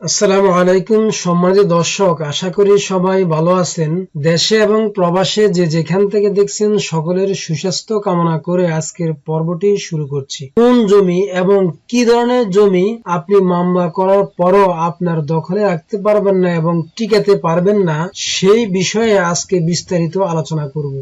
আসসালামু আলাইকুম সম্মানিত দর্শক, আশা করি সবাই ভালো আছেন। দেশে এবং প্রবাসে যে যেখান থেকে দেখছেন সকলের সুস্বাস্থ্য কামনা করে আজকের পর্বটি শুরু করছি। কোন জমি এবং কি ধরনের জমি আপনি মামলা করার পরও আপনার দখলে রাখতে পারবেন না এবং টিকাতে পারবেন না, সেই বিষয়ে আজকে বিস্তারিত আলোচনা করব।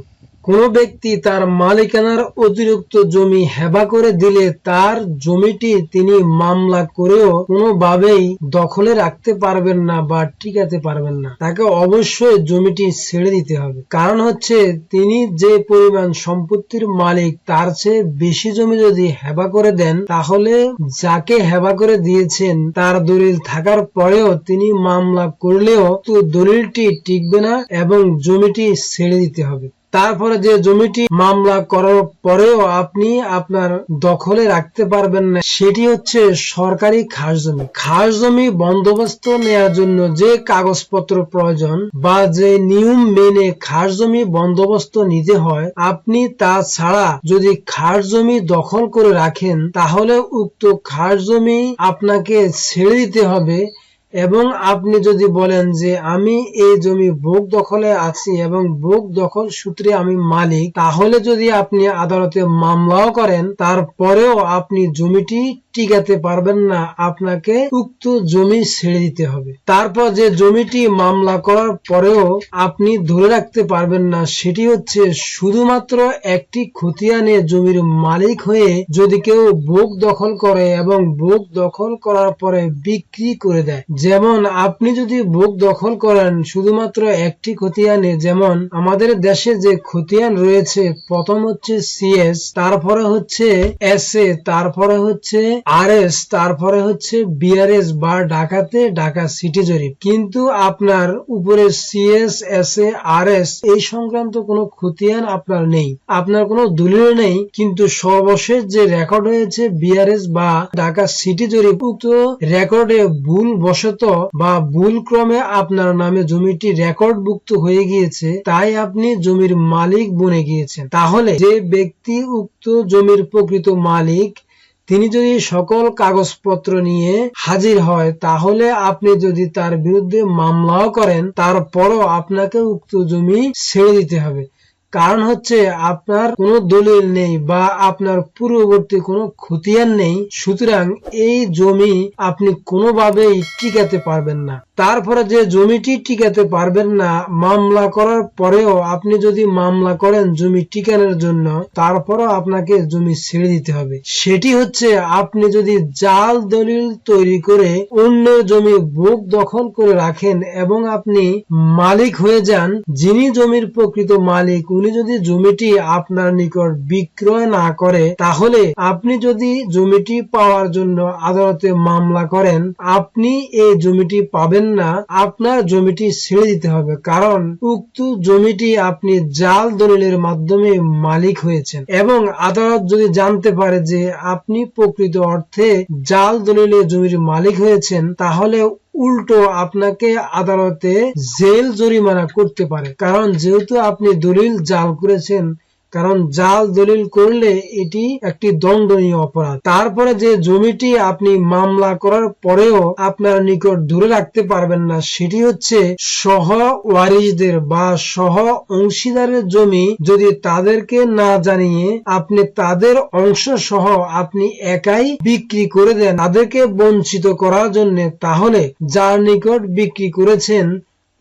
কোনো ব্যক্তি তার মালিকানার অতিরিক্ত জমি হেবা করে দিলে তার জমিটি তিনি মামলা করেও কোনোভাবেই দখলে রাখতে পারবেন না বা টিকাতে পারবেন না। তাকে অবশ্যই জমিটি ছেড়ে দিতে হবে। কারণ হচ্ছে তিনি যে পরিমাণ সম্পত্তির মালিক, তার চেয়ে বেশি জমি যদি হেবা করে দেন, তাহলে যাকে হেবা করে দিয়েছেন, তার দলিল থাকার পরেও তিনি মামলা করলেও তো দলিলটি টিকবে না এবং জমিটি ছেড়ে দিতে হবে। তারপরে যে জমিটি মামলা করার পরেও আপনি আপনার দখলে রাখতে পারবেন না, সেটি হচ্ছে সরকারি খাস জমি। খাস জমি বন্দোবস্ত নেওয়ার জন্য যে কাগজপত্র প্রয়োজন বা যে নিয়ম মেনে খাস জমি বন্দোবস্ত নিতে হয়, আপনি তা ছাড়া যদি খাস জমি দখল করে রাখেন, তাহলে উক্ত খাস জমি আপনাকে ছেড়ে দিতে হবে এবং আপনি যদি বলেন যে আমি এই জমি বুক দখলে আছি এবং বুক দখল সূত্রে আমি মালিক, তাহলে যদি আপনি আদালতে মামলাও করেন, তারপরেও আপনি জমিটি টিকাতে পারবেন না, আপনাকে উক্ত জমি ছেড়ে দিতে হবে। তারপর যে জমিটি মামলা করার পরেও আপনি ধরে রাখতে পারবেন না, সেটি হচ্ছে শুধুমাত্র একটি খতিয়ানে জমির মালিক হয়ে যদি কেউ ভোগ দখল করে এবং ভোগ দখল করার পরে বিক্রি করে দেয়। যেমন আপনি যদি ভোগ দখল করেন, শুধুমাত্র একটি খতিয়ানে, যেমন আমাদের দেশে যে খতিয়ান রয়েছে, প্রথম হচ্ছে সিএস তারপরে হচ্ছে এস এ তারপরে হচ্ছে আর এস তারপরে হচ্ছে বিআরএস বা ঢাকাতে ঢাকা সিটি জরিপ। কিন্তু আপনার উপরে CS S A R S এই সংক্রান্ত কোনো খতিয়ান আপনার নেই। আপনার কোনো দলিল নেই, কিন্তু সর্বশেষ যে রেকর্ড হয়েছে বিআরএস বা ঢাকা সিটি জরিপ, উক্ত রেকর্ডে ভুল বশত বা ভুল ক্রমে আপনার নামে জমিটি রেকর্ডভুক্ত হয়ে গিয়েছে, তাই আপনি জমির মালিক বনে গিয়েছেন। তাহলে যে ব্যক্তি উক্ত জমির প্রকৃত মালিক তিনি যদি সকল কাগজপত্র নিয়ে হাজির হয়, তাহলে আপনি যদি তার বিরুদ্ধে মামলাও করেন, তারপরও আপনাকে উক্ত জমি ছেড়ে দিতে হবে। কারণ হচ্ছে আপনার কোনো দলিল নেই বা আপনার পূর্ববর্তী কোনো খতিয়ান নেই। সুতরাং এই জমি আপনি কোনোভাবেই টিকাতে পারবেন না। তারপরে যে জমিটি টিকাতে পারবেন না, মামলা করার পরেও আপনি যদি মামলা করেন জমি টিকানোর জন্য, তারপরও আপনাকে জমি ছেড়ে দিতে হবে। সেটি হচ্ছে আপনি যদি জাল দলিল তৈরি করে অন্য জমি বুক দখল করে রাখেন এবং আপনি মালিক হয়ে যান, যিনি জমির প্রকৃত মালিক উনি যদি জমিটি আপনার নিকট বিক্রয় না করে, তাহলে আপনি যদি জমিটি পাওয়ার জন্য আদালতে মামলা করেন, আপনি এই জমিটি পাবেন না। আপনার জমিটি ছেড়ে দিতে হবে, কারণ উক্ত জমিটি আপনি জাল দলিলের মাধ্যমে মালিক হয়েছেন এবং আদালত যদি জানতে পারে যে আপনি প্রকৃত অর্থে জাল দলিলে জমির মালিক হয়েছেন তাহলে উল্টো আপনাকে আদালতে জেল জরিমানা করতে পারে। কারণ যেহেতু আপনি দলিল জাল করেছেন কারণ জাল দলিল করলে এটি একটি দণ্ডনীয় অপরাধ। তারপরে যে জমিটি আপনি মামলা করার পরেও আপনার নিকট ধরে রাখতে পারবেন না, সেটি হচ্ছে সহ ওয়ারিসদের বা সহ অংশীদারের জমি যদি তাদেরকে না জানিয়ে আপনি তাদের অংশ সহ আপনি একাই বিক্রি করে দেন, তাদেরকে বঞ্চিত করার জন্য, তাহলে যার নিকট বিক্রি করেছেন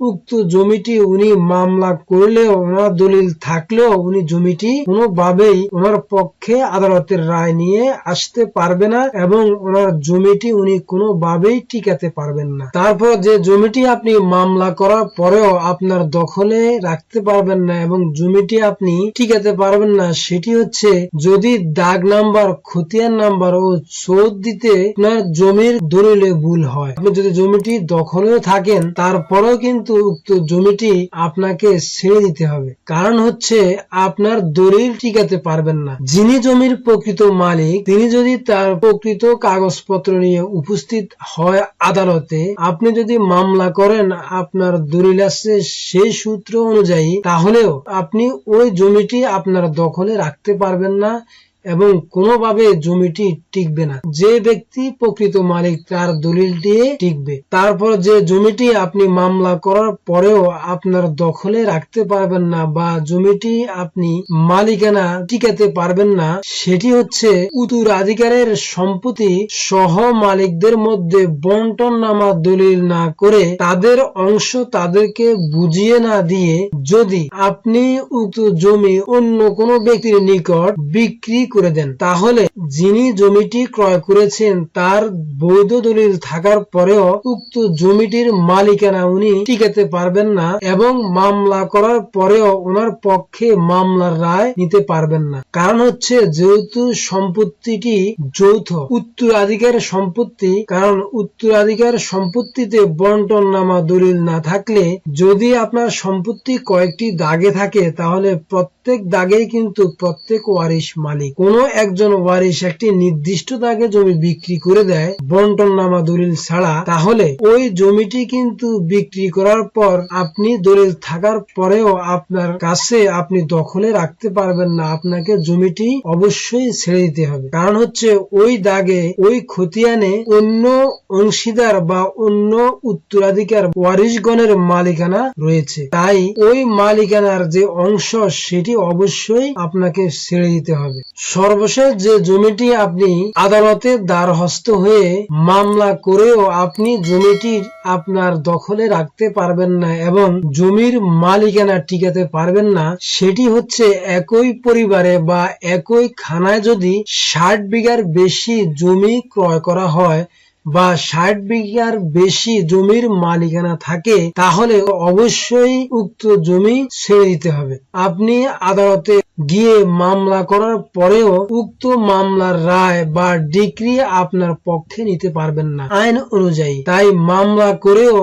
উক্ত জমিটি উনি মামলা করলে ওনার দলিল থাকলেও উনি জমিটি কোনোভাবেই ওনার পক্ষে আদালতের রায় নিয়ে আসতে পারবে না এবং ওনার জমিটি উনি কোনোভাবেই টিকাতে পারবেন না। তারপর যে জমিটি আপনি মামলা করার পরেও আপনার দখলে রাখতে পারবেন না এবং জমিটি আপনি টিকাতে পারবেন না, সেটি হচ্ছে যদি দাগ নাম্বার, খতিয়ান নাম্বার ও চোদ দিতে আপনার জমির দলিলে ভুল হয়। আপনি যদি জমিটি দখলেও থাকেন, তারপরেও কিন্তু উক্ত জমিটি আপনাকে ছেড়ে দিতে হবে। কারণ হচ্ছে, আপনার দলিল টিকাতে পারবেন না। যিনি জমির প্রকৃত মালিক, তিনি যদি তার প্রকৃত কাগজপত্র নিয়ে উপস্থিত হয় আদালতে, আপনি যদি মামলা করেন, আপনার দলিল আছে সেই সূত্র অনুযায়ী, তাহলেও আপনি ওই জমিটি আপনার দখলে রাখতে পারবেন না এবং কোনোভাবে জমিটি টিকবে না। যে ব্যক্তি প্রকৃত মালিক, তার দলিল দিয়ে টিকবে। তারপর যে জমিটি আপনি মামলা করার পরেও আপনার দখলে রাখতে পারবেন না বা জমিটি আপনি মালিকানা টিকাতে পারবেন না, সেটি হচ্ছে উত্তরাধিকারের সম্পত্তি সহ মালিকদের মধ্যে বন্টন নামা দলিল না করে তাদের অংশ তাদেরকে বুঝিয়ে না দিয়ে যদি আপনি উক্ত জমি অন্য কোনো ব্যক্তির নিকট বিক্রি করে দেন। তাহলে যিনি জমিটি ক্রয় করেছেন, তার বৈধ দলিল থাকার পরেও উক্ত জমিটির মালিকানা উনি টিকাতে পারবেন না এবং মামলা করার পরেও ওনার পক্ষে মামলার রায় নিতে পারবেন না। কারণ হচ্ছে যেহেতু সম্পত্তিটি যৌথ, উত্তরাধিকার সম্পত্তি, কারণ উত্তরাধিকার সম্পত্তিতে বন্টন নামা দলিল না থাকলে যদি আপনার সম্পত্তি কয়েকটি দাগে থাকে, তাহলে প্রত্যেক দাগেই কিন্তু প্রত্যেক ওয়ারিশ মালিক। কোন একজন ওয়ারিশ একটি নির্দিষ্ট দাগে জমি বিক্রি করে দেয়, বন্টন নামা দলিল ছাড়া, তাহলে ওই জমিটি কিন্তু বিক্রি করার পর আপনি দলিল থাকার পরেও আপনার কাছে আপনি দখলে রাখতে পারবেন না। আপনাকে জমিটি অবশ্যই ছেড়ে দিতে হবে। কারণ হচ্ছে ওই দাগে, ওই খতিয়ানে অন্য অংশীদার বা অন্য উত্তরাধিকার ওয়ারিশগণের মালিকানা রয়েছে। তাই ওই মালিকানার যে অংশ, সেটি অবশ্যই আপনাকে ছেড়ে দিতে হবে। সর্বশেষ যে জমিটি আপনি আদালতে দ্বারহস্ত হয়ে মামলা করেও আপনি জমিটির আপনার দখলে রাখতে পারবেন না এবং জমির মালিকানা টিকাতে পারবেন না, সেটি হচ্ছে একই পরিবারে বা একই খানায় যদি ষাট বিঘার বেশি জমি ক্রয় করা হয় বা ষাট বিঘার বেশি জমির মালিকানা থাকে, তাহলে অবশ্যই উক্ত জমি ছেড়ে দিতে হবে। আপনি আদালতে গিয়ে মামলা করার পরেও উক্ত মামলার রায় বা ডিগ্রি আপনার পক্ষে নিতে পারবেন না। আইন অনুযায়ী। তাই মামলা করেও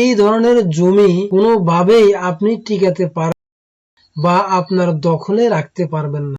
এই ধরনের জমি কোনোভাবেই আপনি টিকাতে পার বা আপনার দখলে রাখতে পারবেন না।